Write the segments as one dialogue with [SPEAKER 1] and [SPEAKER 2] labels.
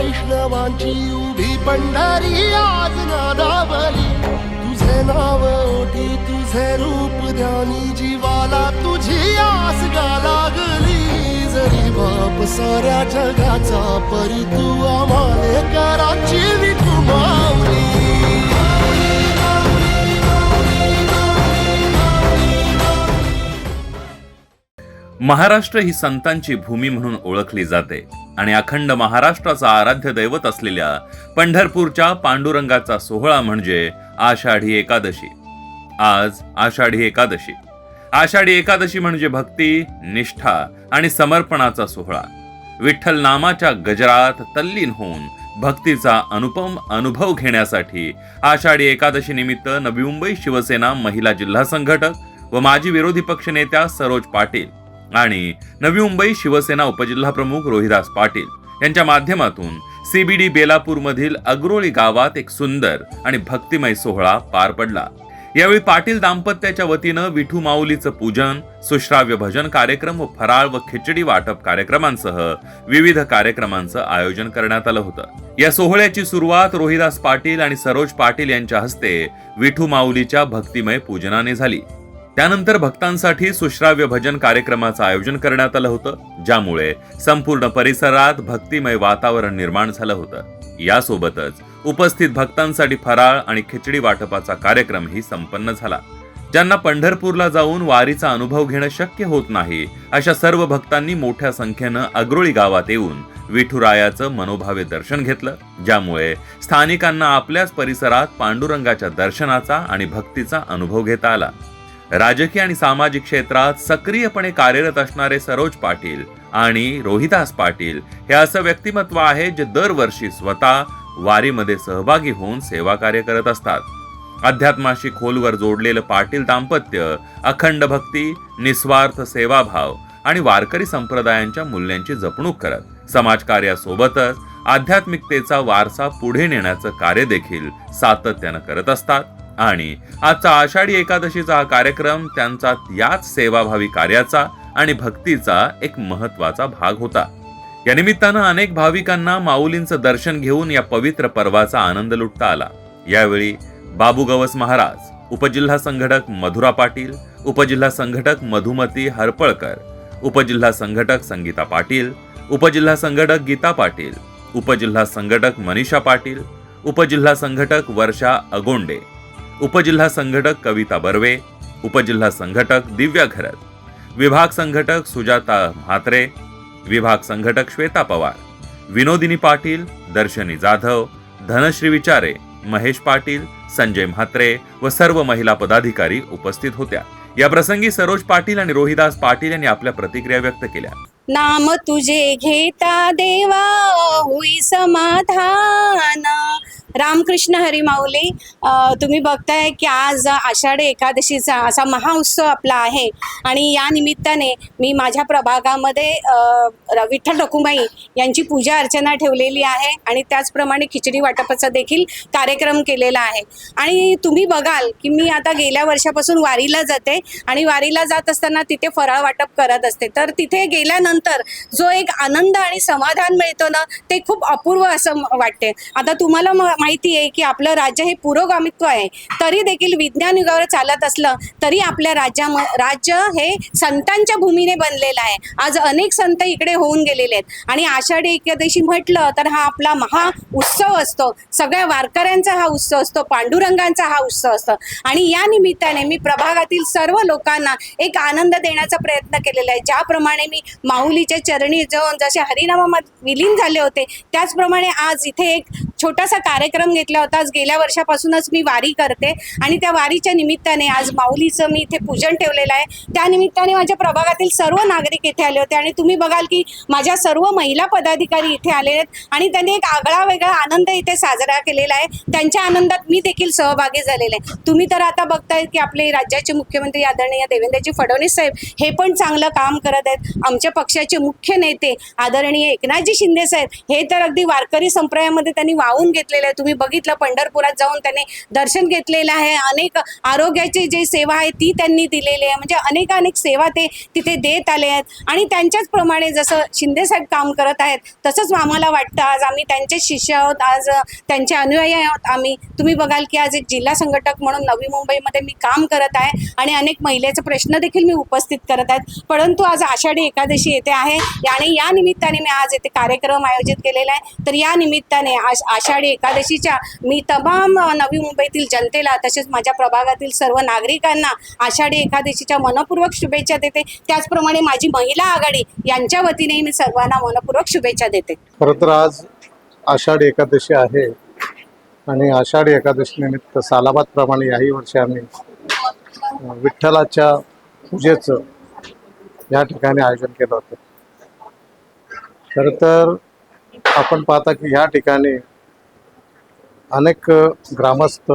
[SPEAKER 1] वैष्णवांची उभी पंढरी आज नादावली. तुझे नाव ओटी तुझे रूप ध्यानी जीवाला तुझी आस गा लागली. जरी बाप साऱ्या जगाचा परी तू आम्हाले कराची विठू
[SPEAKER 2] महाराष्ट्र ही संतांची भूमी म्हणून ओळखली जाते. आणि अखंड महाराष्ट्राचा आराध्य दैवत असलेल्या पंढरपूरच्या पांडुरंगाचा सोहळा म्हणजे आषाढी एकादशी. आज आषाढी एकादशी. आषाढी एकादशी म्हणजे भक्ती निष्ठा आणि समर्पणाचा सोहळा. विठ्ठल नामाच्या गजरात तल्लीन होऊन भक्तीचा अनुपम अनुभव घेण्यासाठी आषाढी एकादशी निमित्त नवी मुंबई शिवसेना महिला जिल्हा संघटक व माजी विरोधी पक्षनेत्या सरोज पाटील आणि नवी मुंबई शिवसेना उपजिल्हाप्रमुख रोहिदास पाटील यांच्या माध्यमातून सीबीडी बेलापूरमधील अग्रोळी गावात एक सुंदर आणि भक्तिमय सोहळा पार पडला. यावेळी पाटील दाम्पत्याच्या वतीनं विठू माऊलीचं पूजन सुश्राव्य भजन कार्यक्रम व फराळ व खिचडी वाटप कार्यक्रमांसह विविध कार्यक्रमांचं आयोजन करण्यात आलं होतं. या सोहळ्याची सुरुवात रोहिदास पाटील आणि सरोज पाटील यांच्या हस्ते विठू माऊलीच्या भक्तिमय पूजनाने झाली. त्यानंतर भक्तांसाठी सुश्राव्य भजन कार्यक्रमाचं आयोजन करण्यात आलं होतं ज्यामुळे संपूर्ण परिसरात भक्तिमय वातावरण निर्माण झालं होतं. यासोबतच उपस्थित भक्तांसाठी फराळ आणि खिचडी वाटपाचा कार्यक्रमही संपन्न झाला. ज्यांना पंढरपूरला जाऊन वारीचा अनुभव घेणं शक्य होत नाही अशा सर्व भक्तांनी मोठ्या संख्येनं अग्रोळी गावात येऊन विठुरायाचं मनोभावे दर्शन घेतलं ज्यामुळे स्थानिकांना आपल्याच परिसरात पांडुरंगाच्या दर्शनाचा आणि भक्तीचा अनुभव घेता आला. राजकीय आणि सामाजिक क्षेत्रात सक्रियपणे कार्यरत असणारे सरोज पाटील आणि रोहिदास पाटील हे असं व्यक्तिमत्व आहे जे दरवर्षी स्वतः वारीमध्ये सहभागी होऊन सेवा कार्य करत असतात. अध्यात्माशी खोलवर जोडलेलं पाटील दाम्पत्य अखंड भक्ती निस्वार्थ सेवाभाव आणि वारकरी संप्रदायांच्या मूल्यांची जपणूक करत समाजकार्यासोबतच आध्यात्मिकतेचा वारसा पुढे नेण्याचं कार्य देखील सातत्यानं करत असतात. आणि आजचा आषाढी एकादशीचा हा कार्यक्रम त्यांचा याच सेवाभावी कार्याचा आणि भक्तीचा एक महत्त्वाचा भाग होता. या निमित्तानं अनेक भाविकांना माऊलींचं दर्शन घेऊन या पवित्र पर्वाचा आनंद लुटता आला. यावेळी बाबू गवस महाराज उपजिल्हा संघटक मधुरा पाटील उपजिल्हा संघटक मधुमती हरपळकर उपजिल्हा संघटक संगीता पाटील उपजिल्हा संघटक गीता पाटील उपजिल्हा संघटक मनीषा पाटील उपजिल्हा संघटक वर्षा अगोंडे उपजिल्हा संघटक कविता बर्वे उपजिल्हा संघटक दिव्या घरत विभाग संघटक सुजाता म्हात्रे विभाग संघटक श्वेता पवार विनोदिनी पाटील दर्शनी जाधव धनश्री विचारे महेश पाटील संजय म्हात्रे व सर्व महिला पदाधिकारी उपस्थित होत्या. या प्रसंगी सरोज पाटील आणि रोहिदास पाटील यांनी आपल्या प्रतिक्रिया व्यक्त केल्या.
[SPEAKER 3] नाम तुझे घेता देवा होई समाधान. रामकृष्ण हरी माऊली तुम्ही बघताय की आज आषाढी एकादशीचा असा महाउत्सव आपला आहे. आणि या निमित्ताने मी माझ्या प्रभागामध्ये र- विठ्ठल रखुमाई यांची पूजा अर्चना ठेवलेली आहे आणि त्याचप्रमाणे खिचडी वाटपाचा देखील कार्यक्रम केलेला आहे. आणि तुम्ही बघाल की मी आता गेल्या वर्षापासून वारीला जाते आणि वारीला जात असताना तिथे फराळ वाटप करत असते. तर तिथे गेल्यानंतर जो एक आनंद आणि समाधान मिळतो ना ते खूप अपूर्व असं म- वाटते. आता तुम्हाला माहिती आहे की आपलं राज्य हे पुरोगामित्व आहे. तरी देखील विज्ञान युगावर चालत असलं तरी आपल्या राज्या राज्य हे संतांच्या भूमीने बनलेलं आहे. आज अनेक संत इकडे होऊन गेलेले आहेत. आणि आषाढी एकादशी म्हटलं तर हा आपला महा उत्सव असतो. सगळ्या वारकऱ्यांचा हा उत्सव असतो पांडुरंगांचा हा उत्सव असतो. आणि या निमित्ताने मी प्रभागातील सर्व लोकांना एक आनंद देण्याचा प्रयत्न केलेला आहे. ज्याप्रमाणे मी माऊलीच्या चरणी जाऊन जसे हरिनामात विलीन झाले होते त्याचप्रमाणे आज इथे एक छोटासा कार्यक्रम घेतला होता. आज गेल्या वर्षापासूनच मी वारी करते आणि त्या वारीच्या निमित्ताने आज माऊलीचं मी इथे पूजन ठेवलेलं आहे. त्या निमित्ताने माझ्या प्रभागातील सर्व नागरिक इथे आले होते आणि तुम्ही बघाल की माझ्या सर्व महिला पदाधिकारी इथे आले आहेत आणि त्यांनी एक आगळा वेगळा आनंद इथे साजरा केलेला आहे. त्यांच्या आनंदात मी देखील सहभागी झालेले आहे. तुम्ही तर आता बघताय की आपले राज्याचे मुख्यमंत्री आदरणीय देवेंद्रजी फडणवीस साहेब हे पण चांगलं काम करत आहेत. आमच्या पक्षाचे मुख्य नेते आदरणीय एकनाथजी शिंदे साहेब हे तर अगदी वारकरी संप्रदायामध्ये त्यांनी वा पाहून घेतलेलं आहे. तुम्ही बघितलं पंढरपुरात जाऊन त्यांनी दर्शन घेतलेलं आहे. अनेक आरोग्याची जी सेवा आहे ती त्यांनी दिलेली आहे. म्हणजे अनेक अनेक सेवा ते तिथे देत आले आहेत. आणि त्यांच्याच प्रमाणे जसं शिंदेसाहेब काम करत आहेत तसंच आम्हाला वाटतं आज आम्ही त्यांचे शिष्य आहोत. आज त्यांचे अनुयायी आहोत आम्ही. तुम्ही बघाल की आज एक जिल्हा संघटक म्हणून नवी मुंबईमध्ये मी काम करत आहे आणि अनेक महिलेचे प्रश्न देखील मी उपस्थित करत आहेत. परंतु आज आषाढी एकादशी येथे आहे. आणि या निमित्ताने मी आज येथे कार्यक्रम आयोजित केलेला आहे. तर या निमित्ताने आज आषाढी एकादशीच्या मी तमाम नवी मुंबईतील जनतेला तसेच माझ्या प्रभागातील सर्व नागरिकांना आषाढी एकादशीच्या मनपूर्वक शुभेच्छा देते. त्याचप्रमाणे माझी महिला आघाडी यांच्या वतीनेही मी सर्वांना मनपूर्वक शुभेच्छा देते.
[SPEAKER 4] खरं तर आज आषाढी एकादशी आहे आणि आषाढी एकादशी निमित्त सालाबादप्रमाणे याही वर्षी आम्ही विठ्ठलाच्या पूजेचं या ठिकाणी आयोजन केलं होतं. खरं तर आपण पाहता की ह्या ठिकाणी अनेक ग्रामस्थ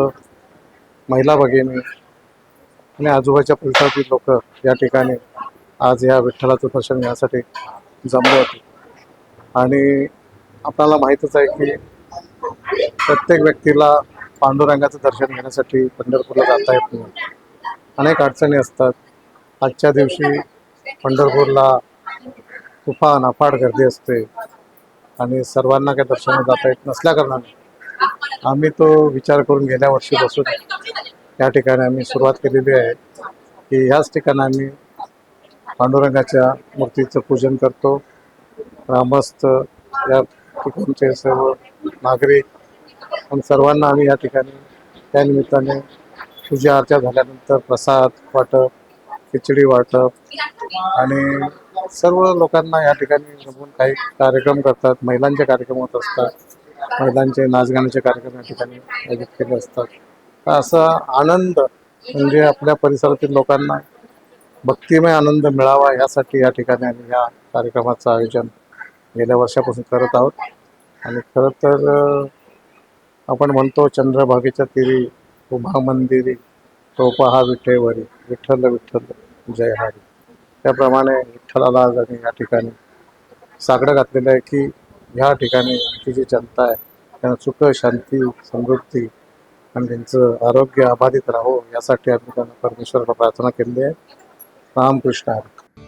[SPEAKER 4] महिला भगिनी आणि आजूबाजूच्या परिसरातील लोक या ठिकाणी आज या विठ्ठलाचं दर्शन घेण्यासाठी जमले होते. आणि आपल्याला माहीतच आहे की प्रत्येक व्यक्तीला पांडुरंगाचं दर्शन घेण्यासाठी पंढरपूरला जाता येत नाही. अनेक अडचणी असतात. आजच्या दिवशी पंढरपूरला तुफान अफाट गर्दी असते आणि सर्वांना काही दर्शनाला जाता येत नसल्याकारणाने आम्ही तो विचार करून गेल्या वर्षीपासून या ठिकाणी आम्ही सुरुवात केलेली आहे की ह्याच ठिकाणी आम्ही पांडुरंगाच्या मूर्तीचं पूजन करतो. ग्रामस्थ या ठिकाणचे सर्व नागरिक पण सर्वांना आम्ही या ठिकाणी त्या निमित्ताने पूजा अर्चा झाल्यानंतर प्रसाद वाटप खिचडी वाटप आणि सर्व लोकांना या ठिकाणी जमून काही कार्यक्रम करतात. महिलांचे कार्यक्रम होत असतात. महिलांचे नाचगाण्याचे कार्यक्रम या ठिकाणी आयोजित केले असतात. असा आनंद म्हणजे आपल्या परिसरातील लोकांना भक्तिमय आनंद मिळावा यासाठी या ठिकाणी आम्ही या कार्यक्रमाचं आयोजन गेल्या वर्षापासून करत आहोत. आणि खरं तर आपण म्हणतो चंद्रभागेच्या तिरी उभा मंदिरी तोपहा विठेवरी विठ्ठल विठ्ठल जय हरी. त्याप्रमाणे विठ्ठलाला आज आम्ही या ठिकाणी साकडं घातलेलं आहे की ह्या ठिकाणी आमची जी जनता आहे त्यांना सुख शांती समृद्धी आणि त्यांचं आरोग्य अबाधित राहो यासाठी आम्ही त्यांना परमेश्वराला प्रार्थना केली आहे. रामकृष्ण.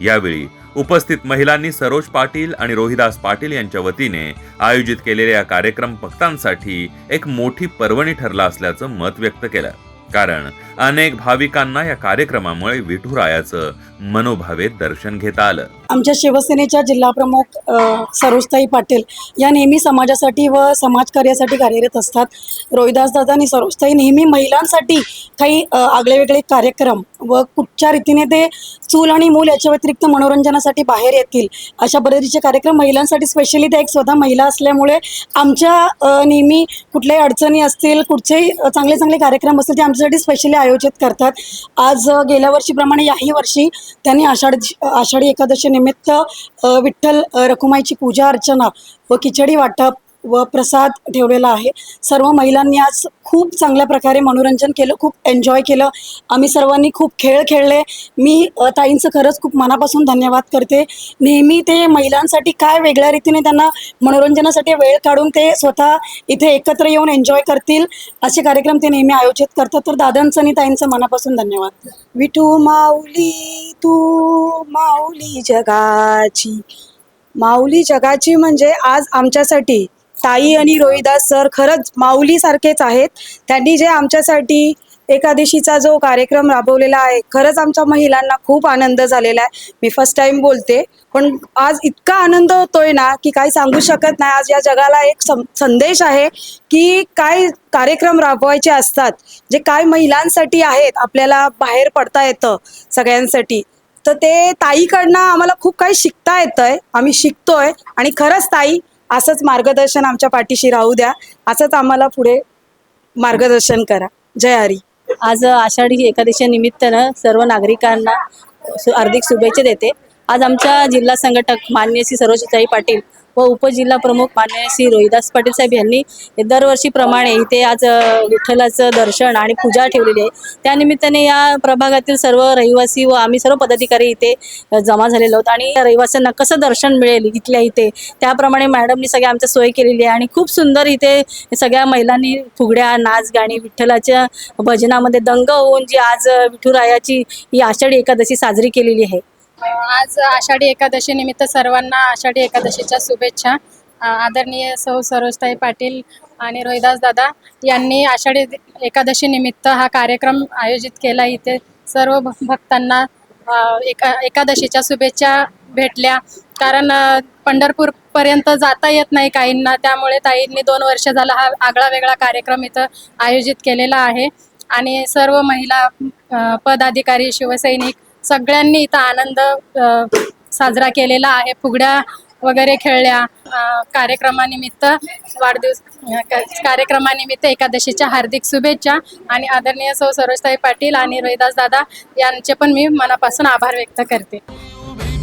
[SPEAKER 2] यावेळी उपस्थित महिलांनी सरोज पाटील आणि रोहिदास पाटील यांच्या वतीने आयोजित केलेल्या या कार्यक्रम भक्तांसाठी एक मोठी पर्वणी ठरला असल्याचं मत व्यक्त केलं. कारण अनेक भाविकांना या कार्यक्रमामुळे विठुरायाचं मनोभावे दर्शन घेता आलं.
[SPEAKER 5] आमच्या शिवसेनेच्या जिल्हाप्रमुख सरोजताई पाटील या नेहमी समाजासाठी व समाजकार्यासाठी कार्यरत असतात. रोहिदासदादा आणि सरोजताई नेहमी महिलांसाठी काही आगळेवेगळे कार्यक्रम व कुठच्या रीतीने ते चूल आणि मूल याच्या व्यतिरिक्त मनोरंजनासाठी बाहेर येतील अशा पद्धतीचे कार्यक्रम महिलांसाठी स्पेशली त्या एक स्वतः महिला असल्यामुळे आमच्या नेहमी कुठल्याही अडचणी असतील कुठचेही चांगले चांगले कार्यक्रम असतील ते आमच्यासाठी स्पेशली आयोजित करतात. आज गेल्या वर्षीप्रमाणे याही वर्षी त्यांनी आषाढ आषाढी एकादशी निमित्त विठ्ठल रखुमाईची पूजा अर्चना व खिचडी वाटप व प्रसाद ठेवलेला आहे. सर्व महिलांनी आज खूप चांगल्या प्रकारे मनोरंजन केलं खूप एन्जॉय केलं. आम्ही सर्वांनी खूप खेळ खेळले. मी ताईंचं खरंच खूप मनापासून धन्यवाद करते. नेहमी ते महिलांसाठी काय वेगळ्या रीतीने त्यांना मनोरंजनासाठी वेळ काढून ते स्वतः इथे एकत्र येऊन एन्जॉय करतील असे कार्यक्रम ते नेहमी आयोजित करतात. तर दादांचं आणि ताईंचं मनापासून धन्यवाद. विठू माऊली तू माऊली जगाची. माऊली जगाची म्हणजे आज आमच्यासाठी ताई आणि रोहिदास सर खरंच माऊलीसारखेच आहेत. त्यांनी जे आमच्यासाठी एकादशीचा जो कार्यक्रम राबवलेला आहे खरंच आमच्या महिलांना खूप आनंद झालेला आहे. मी फर्स्ट टाइम बोलते पण आज इतका आनंद होतोय ना की काही सांगू शकत नाही. आज या जगाला एक सं संदेश आहे की काय कार्यक्रम राबवायचे असतात. जे काय महिलांसाठी आहेत आपल्याला बाहेर पडता येतं सगळ्यांसाठी. तर ते ताईकडनं आम्हाला खूप काही शिकता येतंय. आम्ही शिकतोय. आणि खरंच ताई असंच मार्गदर्शन आमच्या पाठीशी राहू द्या. असंच आम्हाला पुढे मार्गदर्शन करा. जय हरी.
[SPEAKER 6] आज आषाढी एकादशी निमित्तानं सर्व नागरिकांना हार्दिक शुभेच्छा देते. आज आमच्या जिल्हा संघटक मान्य श्री सरोजताई पाटील व उपजिल्हा प्रमुख मान्य श्री रोहिदास पाटील साहेब यांनी दरवर्षीप्रमाणे इथे आज विठ्ठलाचं दर्शन आणि पूजा ठेवलेली आहे. त्यानिमित्ताने या प्रभागातील सर्व रहिवासी व आम्ही सर्व पदाधिकारी इथे जमा झालेलो आहोत. आणि रहिवाशांना कसं दर्शन मिळेल इथल्या इथे? त्याप्रमाणे मॅडमनी सगळ्या आमच्या सोय केलेली आहे. आणि खूप सुंदर इथे सगळ्या महिलांनी फुगड्या नाच गाणी विठ्ठलाच्या भजनामध्ये दंग होऊन जी आज विठुरायाची ही आषाढी एकादशी साजरी केलेली आहे.
[SPEAKER 7] आज आषाढी एकादशी निमित्त सर्वांना आषाढी एकादशीच्या शुभेच्छा. आदरणीय सौ सरोजताई पाटील आणि रोहिदास दादा यांनी आषाढी एकादशी निमित्त हा कार्यक्रम आयोजित केला. इथे सर्व भ- भक्तांना एका एकादशीच्या शुभेच्छा भेटल्या. कारण पंढरपूर पंढरपूरपर्यंत जाता येत नाही काहींना. त्यामुळे ताईंनी दोन वर्ष झाला हा आगळा वेगळा कार्यक्रम इथं आयोजित केलेला आहे. आणि सर्व महिला पदाधिकारी शिवसैनिक सगळ्यांनी इथं आनंद साजरा केलेला आहे. फुगड्या वगैरे खेळल्या. कार्यक्रमानिमित्त वाढदिवस कार्यक्रमानिमित्त एकादशीच्या हार्दिक शुभेच्छा आणि आदरणीय सौ सरोजताई पाटील आणि रोहिदास दादा यांचे पण मी मनापासून आभार व्यक्त करते.
[SPEAKER 1] उभी